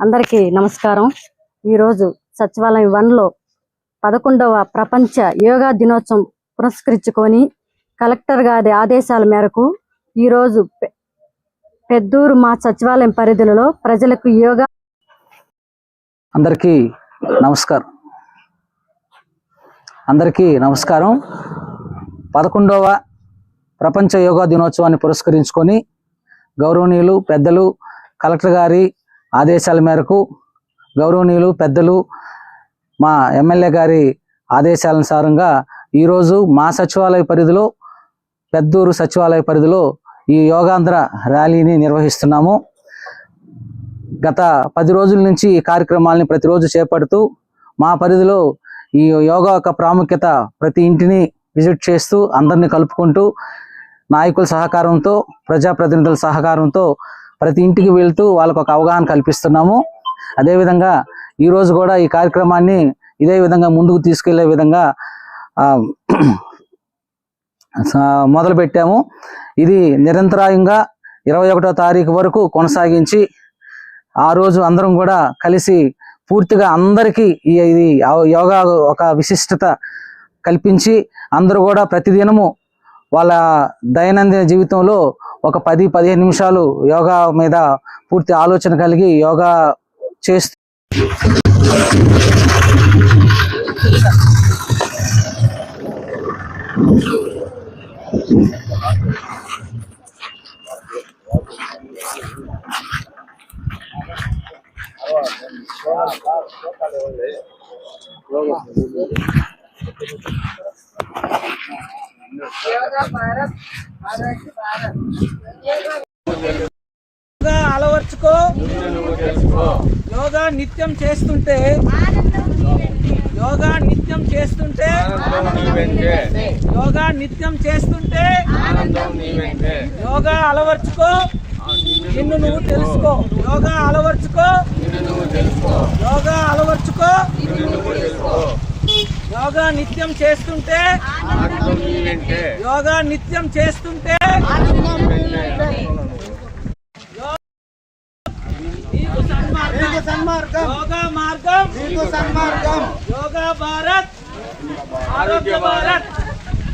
అందరికీ నమస్కారం. ఈరోజు సచివాలయం వన్లో పదకొండవ ప్రపంచ యోగా దినోత్సవం పురస్కరించుకొని కలెక్టర్ గారి ఆదేశాల మేరకు ఈరోజు పెద్దూరు మా సచివాలయం పరిధిలో ప్రజలకు యోగా అందరికీ నమస్కారం. అందరికీ నమస్కారం. పదకొండవ ప్రపంచ యోగా దినోత్సవాన్ని పురస్కరించుకొని గౌరవనీయులు పెద్దలు కలెక్టర్ గారి ఆదేశాల మేరకు గౌరవనీయులు పెద్దలు మా ఎమ్మెల్యే గారి ఆదేశానుసారంగా ఈరోజు మా సచివాలయ పరిధిలో పెద్దూరు సచివాలయ పరిధిలో ఈ యోగాంధ్ర ర్యాలీని నిర్వహిస్తున్నాము. గత పది రోజుల నుంచి ఈ కార్యక్రమాలని ప్రతిరోజు చేపడుతూ మా పరిధిలో ఈ యోగా యొక్క ప్రాముఖ్యత ప్రతి ఇంటిని విజిట్ చేస్తూ అందరిని కలుపుకుంటూ నాయకుల సహకారంతో ప్రజాప్రతినిధుల సహకారంతో ప్రతి ఇంటికి వెళ్తూ వాళ్ళకు ఒక అవగాహన కల్పిస్తున్నాము. అదేవిధంగా ఈరోజు కూడా ఈ కార్యక్రమాన్ని ఇదే విధంగా ముందుకు తీసుకెళ్ళే విధంగా మొదలుపెట్టాము మొదలు పెట్టాము ఇది నిరంతరాయంగా ఇరవై ఒకటో తారీఖు వరకు కొనసాగించి ఆ రోజు అందరం కూడా కలిసి పూర్తిగా అందరికీ ఈ ఇది యోగా ఒక విశిష్టత కల్పించి అందరూ కూడా ప్రతిదినము వాళ్ళ దైనందిన జీవితంలో ఒక పది పదిహేను నిమిషాలు యోగా మీద పూర్తి ఆలోచన కలిగి యోగా చేస్తూ అలవర్చుకో. యోగా నిత్యం చేస్తుంటే యోగా నిత్యం చేస్తుంటే యోగా నిత్యం చేస్తుంటే యోగా అలవర్చుకో. నిన్ను నువ్వు తెలుసుకో. యోగా అలవర్చుకో. యోగా అలవర్చుకో. యోగా నిత్యం చేస్తుంటే యోగా నిత్యం చేస్తుంటే సన్మార్గం. యోగా మార్గం. సన్మార్గం. యోగా భారత్. ఆరోగ్య భారత్.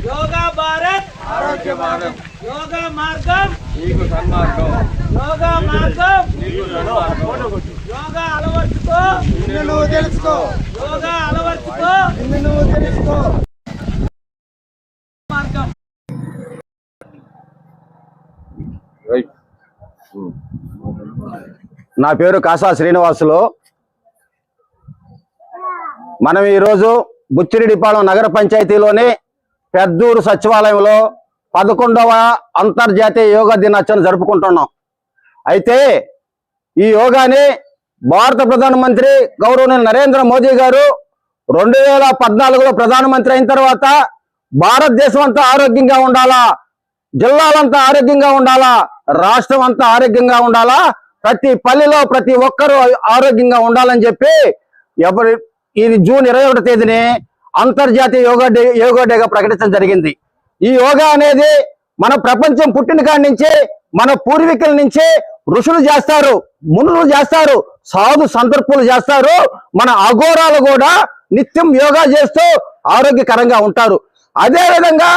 యోగా భారత్. ఆరోగ్య భారత్. యోగా మార్గం. నీకు సన్మార్గం. యోగా మార్గం. నీకు సన్మార్గం. యోగా అలవర్చుకో. నిన్ను నువ్వు తెలుసుకో. యోగా అలవర్చుకో. నిన్ను నువ్వు తెలుసుకో. మార్గం. నా పేరు కాసా శ్రీనివాసులు. మనం ఈరోజు బుచ్చిరెడ్డిపాలెం నగర పంచాయతీలోని పెద్దూరు సచివాలయంలో పదకొండవ అంతర్జాతీయ యోగా దినోత్సవం జరుపుకుంటున్నాం. అయితే ఈ యోగాని భారత ప్రధానమంత్రి గౌరవనీయులు నరేంద్ర మోదీ గారు రెండు వేల పద్నాలుగులో ప్రధానమంత్రి అయిన తర్వాత భారతదేశం అంతా ఆరోగ్యంగా ఉండాలా? జిల్లాలంతా ఆరోగ్యంగా ఉండాలా? రాష్ట్రం అంతా ఆరోగ్యంగా ఉండాలా? ప్రతి పల్లెలో ప్రతి ఒక్కరూ ఆరోగ్యంగా ఉండాలని చెప్పి ఎవరి ఇది జూన్ ఇరవై ఒకటో తేదీని అంతర్జాతీయ యోగా డే యోగా డేగా ప్రకటించడం జరిగింది. ఈ యోగా అనేది మన ప్రపంచం పుట్టిన కాడి నుంచి మన పూర్వీకుల నుంచి ఋషులు చేస్తారు మునులు చేస్తారు సాధు సంతర్పులు చేస్తారు. మన అఘోరాలు కూడా నిత్యం యోగా చేస్తూ ఆరోగ్యకరంగా ఉంటారు. అదేవిధంగా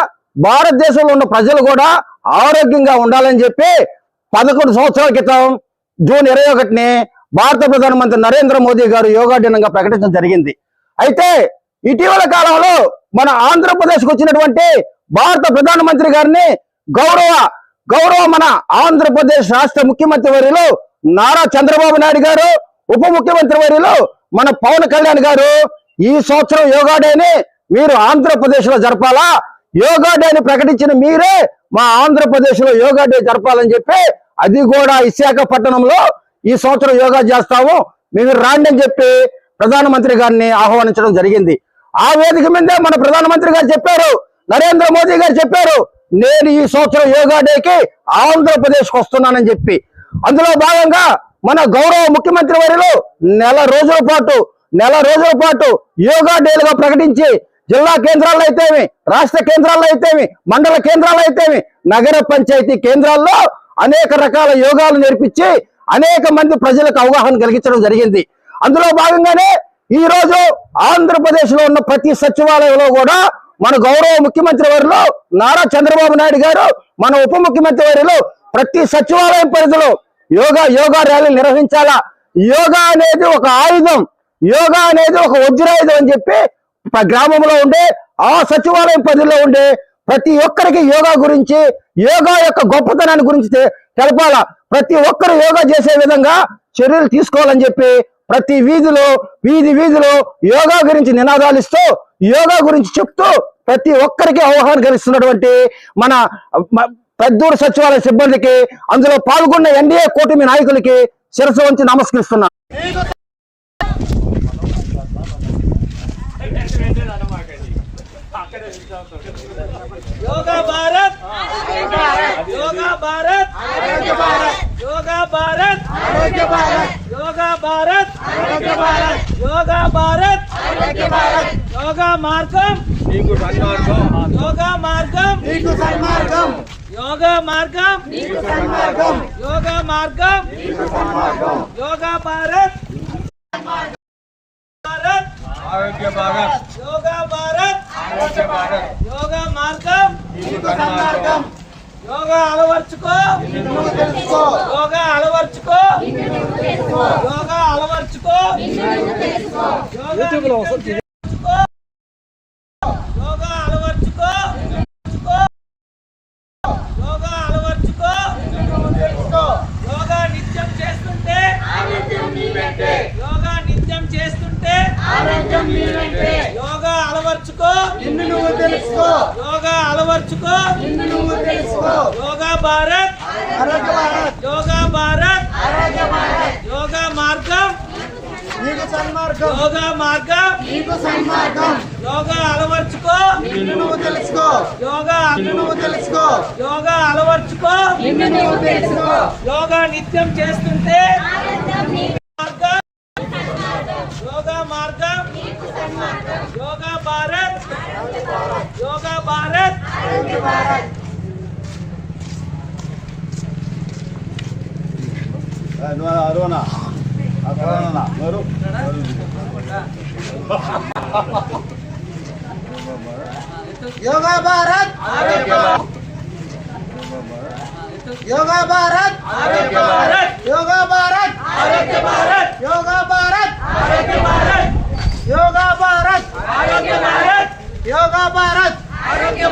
భారతదేశంలో ఉన్న ప్రజలు కూడా ఆరోగ్యంగా ఉండాలని చెప్పి పదకొండు సంవత్సరాల క్రితం జూన్ ఇరవై ఒకటిని భారత ప్రధానమంత్రి నరేంద్ర మోదీ గారు యోగా దినంగా ప్రకటించడం జరిగింది. అయితే ఇటీవల కాలంలో మన ఆంధ్రప్రదేశ్కి వచ్చినటువంటి భారత ప్రధానమంత్రి గారిని గౌరవ గౌరవ మన ఆంధ్రప్రదేశ్ రాష్ట్ర ముఖ్యమంత్రి వర్యులు నారా చంద్రబాబు నాయుడు గారు ఉప ముఖ్యమంత్రి వర్యులు మన పవన్ కళ్యాణ్ గారు ఈ సంవత్సరం యోగా డేని మీరు ఆంధ్రప్రదేశ్లో జరపాలా? యోగా డేని ప్రకటించిన మీరే మా ఆంధ్రప్రదేశ్లో యోగా డే జరపాలని చెప్పి అది కూడా విశాఖపట్నంలో ఈ సంవత్సరం యోగా చేస్తాము. మీరు రాండి అని చెప్పి ప్రధానమంత్రి గారిని ఆహ్వానించడం జరిగింది. ఆ వేదిక మీదే మన ప్రధానమంత్రి గారు చెప్పారు. నరేంద్ర మోదీ గారు చెప్పారు నేను ఈ సంవత్సరం యోగా డేకి ఆంధ్రప్రదేశ్కి వస్తున్నానని చెప్పి. అందులో భాగంగా మన గౌరవ ముఖ్యమంత్రి వారిలో నెల రోజుల పాటు నెల రోజుల పాటు యోగా డేలుగా ప్రకటించి జిల్లా కేంద్రాల్లో అయితేమి రాష్ట్ర కేంద్రాల్లో అయితేమి మండల కేంద్రాల్లో అయితేమి నగర పంచాయతీ కేంద్రాల్లో అనేక రకాల యోగాలు నేర్పించి అనేక మంది ప్రజలకు అవగాహన కలిగించడం జరిగింది. అందులో భాగంగానే ఈ రోజు ఆంధ్రప్రదేశ్లో ఉన్న ప్రతి సచివాలయంలో కూడా మన గౌరవ ముఖ్యమంత్రి వారిలో నారా చంద్రబాబు నాయుడు గారు మన ఉప ముఖ్యమంత్రి వారిలో ప్రతి సచివాలయం పరిధిలో యోగా యోగా ర్యాలీ నిర్వహించాలా? యోగా అనేది ఒక ఆయుధం. యోగా అనేది ఒక వజ్రాయుధం అని చెప్పి గ్రామంలో ఉండే ఆ సచివాలయం పరిధిలో ఉండే ప్రతి ఒక్కరికి యోగా గురించి యోగా యొక్క గొప్పతనాన్ని గురించి తెలపాలా? ప్రతి ఒక్కరు యోగా చేసే విధంగా చర్యలు తీసుకోవాలని చెప్పి ప్రతి వీధిలో వీధి వీధిలో యోగా గురించి నినాదాలు ఇస్తూ యోగా గురించి చెప్తూ ప్రతి ఒక్కరికి అవగాహన కలిగిస్తున్నటువంటి మన పెద్దూరు సచివాలయ సిబ్బందికి అందులో పాల్గొన్న ఎన్డీఏ కూటమి నాయకులకి శిరస్సు వంచి నమస్కరిస్తున్నా. యోగా భారత్! యోగా భారత్! యోగా భారత్! యోగా భారత్! యోగా భారత్! యోగా మార్గం యోగా మార్గం యోగా మార్గం యోగా మార్గం యోగా భారత్ భారత్ ఆరోగ్య భారత్ యోగా భారత్ ఆరోగ్య భారత్ యోగా మార్గం యోగా అలవర్చుకో యోగా అలవర్చుకో యోగా అలవర్చుకో యోగా అలవర్చుకో యోగా అలవర్చుకో యోగా అలవర్చుకో యోగా నిత్యం చేస్తుంటే యోగా నిత్యం చేస్తుంటే యోగా అలవర్చుకో యోగా అలవర్చుకో. యోగా భారత్. యోగా భారత్. యోగా మార్గం. యోగా మార్గం. యోగా అలవర్చుకో. యోగా యోగా అలవర్చుకో. యోగా నిత్యం చేస్తుంటే మార్గం యోగా మార్గం యోగా భారత్ యోగా భారత్ యోగా భారత్ యోగా భారత్ ఆరోగ్య భారత్ యోగా భారత్ ఆరోగ్య భారత్ యోగా భారత్ ఆరోగ్య భారత్ యోగా భారత్ ఆరోగ్య